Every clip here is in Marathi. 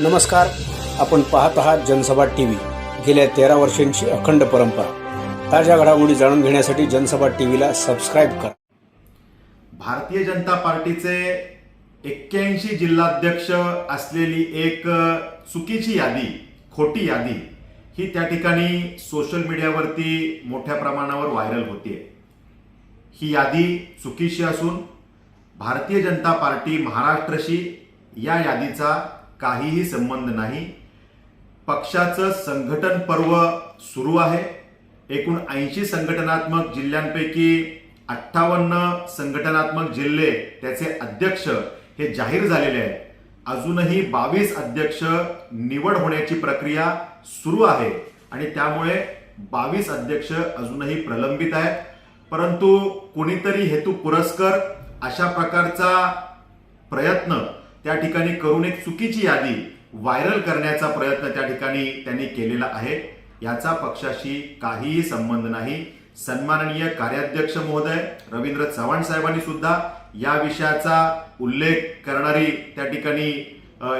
नमस्कार. आपण पाहत आहात जनसभा टी व्ही गेल्या तेरा वर्षांची अखंड परंपरा. ताज्या घडामोडी जाणून घेण्यासाठी जनसभा टी व्हीला सबस्क्राईब करा. भारतीय जनता पार्टीचे एक्क्याऐंशी जिल्हाध्यक्ष असलेली एक चुकीची यादी खोटी यादी ही त्या ठिकाणी सोशल मीडियावरती मोठ्या प्रमाणावर व्हायरल होतीये. ही यादी चुकीची असून भारतीय जनता पार्टी महाराष्ट्रशी या यादीचा काहीही संबंध नाही. पक्षाचं संघटन पर्व सुरू आहे. एकूण ऐंशी संघटनात्मक जिल्ह्यांपैकी अठ्ठावन्न संघटनात्मक जिल्हे त्याचे अध्यक्ष हे जाहीर झालेले आहेत. अजूनही बावीस अध्यक्ष निवड होण्याची प्रक्रिया सुरू आहे आणि त्यामुळे बावीस अध्यक्ष अजूनही प्रलंबित आहेत. परंतु कोणीतरी हेतू पुरस्कर अशा प्रकारचा प्रयत्न त्या ठिकाणी करून एक चुकीची यादी व्हायरल करण्याचा प्रयत्न त्या ठिकाणी त्यांनी केलेला आहे. याचा पक्षाशी काहीही संबंध नाही. सन्माननीय कार्याध्यक्ष महोदय रवींद्र चव्हाण साहेबांनी सुद्धा या विषयाचा उल्लेख करणारी त्या ठिकाणी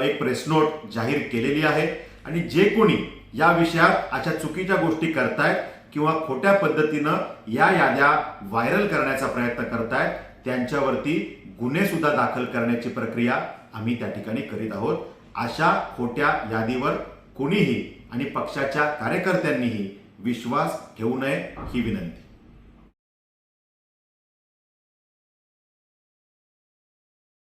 एक प्रेस नोट जाहीर केलेली आहे. आणि जे कोणी या विषयात अशा चुकीच्या गोष्टी करतायत किंवा खोट्या पद्धतीनं या याद्या व्हायरल करण्याचा प्रयत्न करतायत त्यांच्यावरती गुन्हे सुद्धा दाखल करण्याची प्रक्रिया आम्ही त्या ठिकाणी करीत आहोत. अशा खोट्या यादीवर कोणीही आणि पक्षाच्या कार्यकर्त्यांनीही विश्वास ठेवू नये ही विनंती.